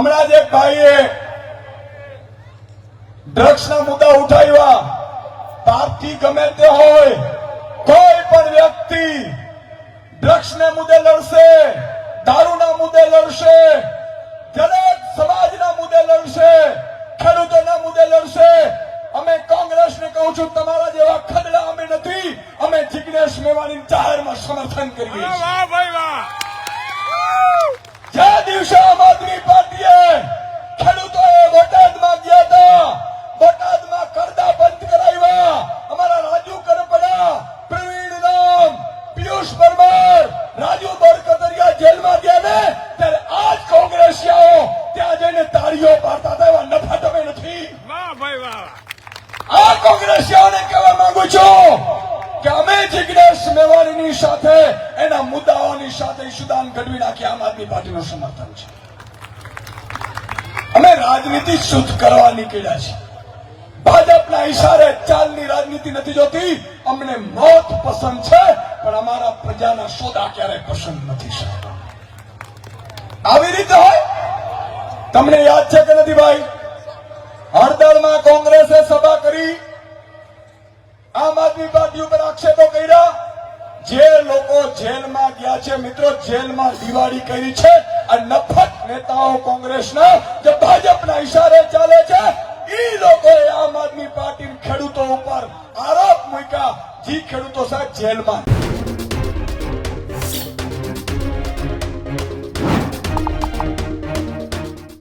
હમણાં જ ભાઈએ ડ્રગ્સના મુદ્દા ઉઠાવ્યા. પાર્ટી ગમે તે હોય, કોઈ પણ વ્યક્તિ ડ્રગ્સને મુદ્દે લડશે, દારૂના મુદ્દે લડશે, દરેક સમાજના મુદ્દે લડશે, ખેડૂતોના મુદ્દે લડશે. અમે કોંગ્રેસને કહું છું, તમારા જેવા ખદડા અમે નથી, અમે જિગ્નેશ મેવાણી જાહેરમાં સમર્થન કરીએ છીએ. પિયુષ પરમાર રાજુ બરકતરિયા જેલમાં ગયા ને ત્યારે આ જ કોંગ્રેસિયાઓ ત્યાં જઈને તાળીઓ પાડતા હતા એવા નફા તમે નથી. વાહ ભાઈ વાહ આ કોંગ્રેસિયાઓને કહેવા માંગુ છું કે અમે જિગ્નેશ મેવાણીની સાથે એના મુદ્દાઓની સાથે સુદાન ઘડવી નાખી આમ આદમી પાર્ટીનું સમર્થન છે. અમે રાજનીતિ શુદ્ધ કરવા નીકળ્યા છીએ. ભાજપના ઈશારે ચાલની રાજનીતિ નથી જોતી અમને મોત પસંદ છે. પ્રજાના સોદા ક્યારેય પસંદ નથી સાહેબ. આવી રીતે હોય? તમને યાદ છે કે નથી ભાઈ? હળદરમાં કોંગ્રેસે સભા કરી, આમ આદમી પાર્ટી ઉપર આક્ષેપો કર્યા. જે લોકો જેલમાં ગયા છે, મિત્રો, જેલમાં દિવાળી કરી છે આ નફત નેતાઓ કોંગ્રેસના, જે ભાજપના ઇશારે ચાલે છે એ લોકોએ આમ આદમી પાર્ટી ખેડૂતો ઉપર આરોપ મૂક્યા. જે ખેડૂતો સાહેબ, જેલમાં.